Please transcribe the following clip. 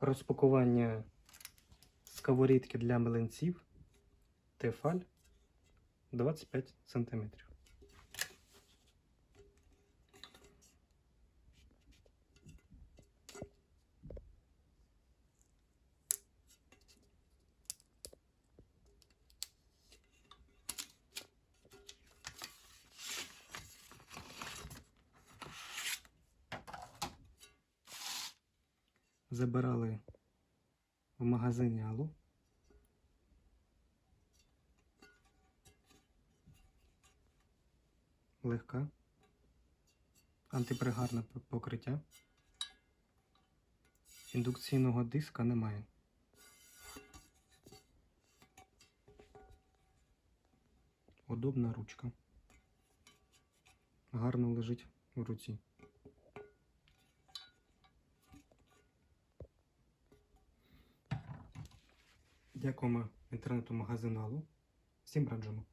Розпакування сковорідки для млинців Тефаль 25 см. Забирали в магазині Алло. Легка. Антипригарне покриття. Індукційного диска немає. Удобна ручка. Гарно лежить в руці. Дякуємо інтернету магазину Алло. Всім раджимо.